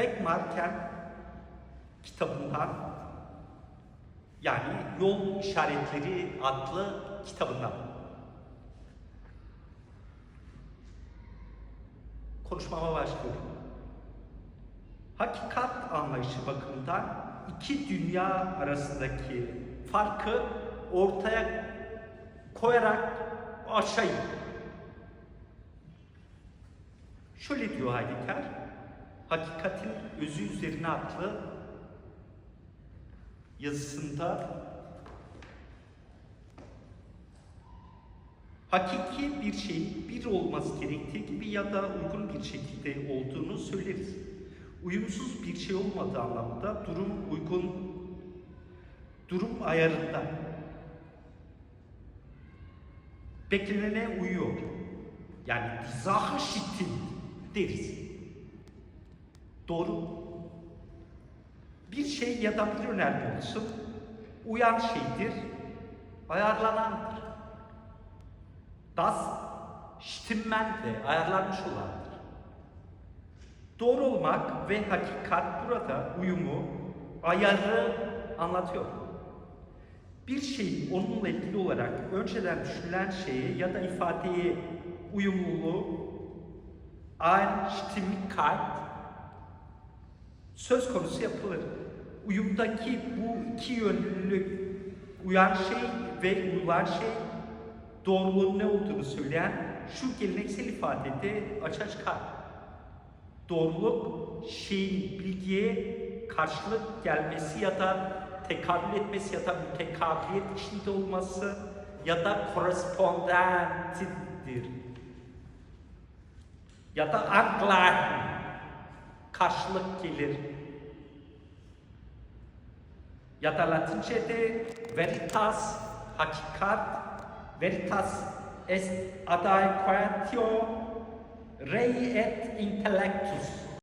Wegmarken kitabından yani Yol İşaretleri adlı kitabından. Konuşmama başlıyorum. Hakikat anlayışı bakımından iki dünya arasındaki farkı ortaya koyarak aşayım. Şöyle diyor Heidegger, Hakikatin Özü Üzerine adlı yazısında hakiki bir şeyin bir olması gerektiği gibi ya da uygun bir şekilde olduğunu söyleriz. Uyumsuz bir şey olmadığı anlamında durum uygun, durum ayarında. Beklenene uyuyor. Yani dizahı şittin deriz. Doğru. Bir şey ya da bir önerme olsun, uyan şeydir, ayarlanandır. Das Stimmen de ayarlanmış olandır. Doğru olmak ve hakikat burada uyumu, ayarı anlatıyor. Bir şeyin onunla ilgili olarak önceden düşünülen şeye ya da ifadeye uyumluluğu Einstimmigkeit söz konusu yapılır. Uyumdaki bu iki yönlülük uyan şey ve uyulan şey doğruluğun ne olduğunu söyleyen şu geleneksel ifadede açığa çıkar. Doğruluk şeyin bilgiye karşılık gelmesi ya da tekabül etmesi ya da mütekabiliyet içinde olması ya da korrespondentidir. Ya da angleichen karşılık gelir. Ya da Latince'de veritas, hakikat, veritas est adequatio rei et intellectus